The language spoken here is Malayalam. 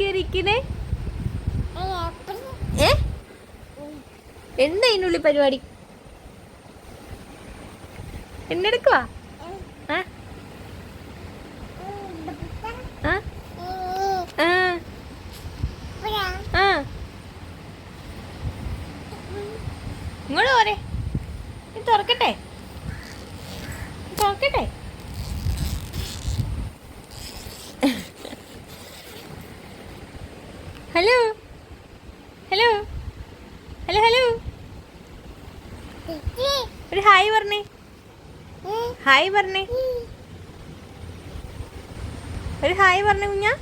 കയറിക്കുന്നേ ഏ? എന്താ ഇതിനുള്ളിൽ പരിപാടി? എന്നെടുക്കുവാ? ഇങ്ങോട്ട് പോരെ. തുറക്കട്ടെ? തുറക്കട്ടെ? ഹലോ ഹലോ ഹലോ ഹലോ ഒരു ഹായ് പറഞ്ഞേ. ഹായ് പറഞ്ഞേ. ഒരു ഹായ് പറഞ്ഞേ കുഞ്ഞാ.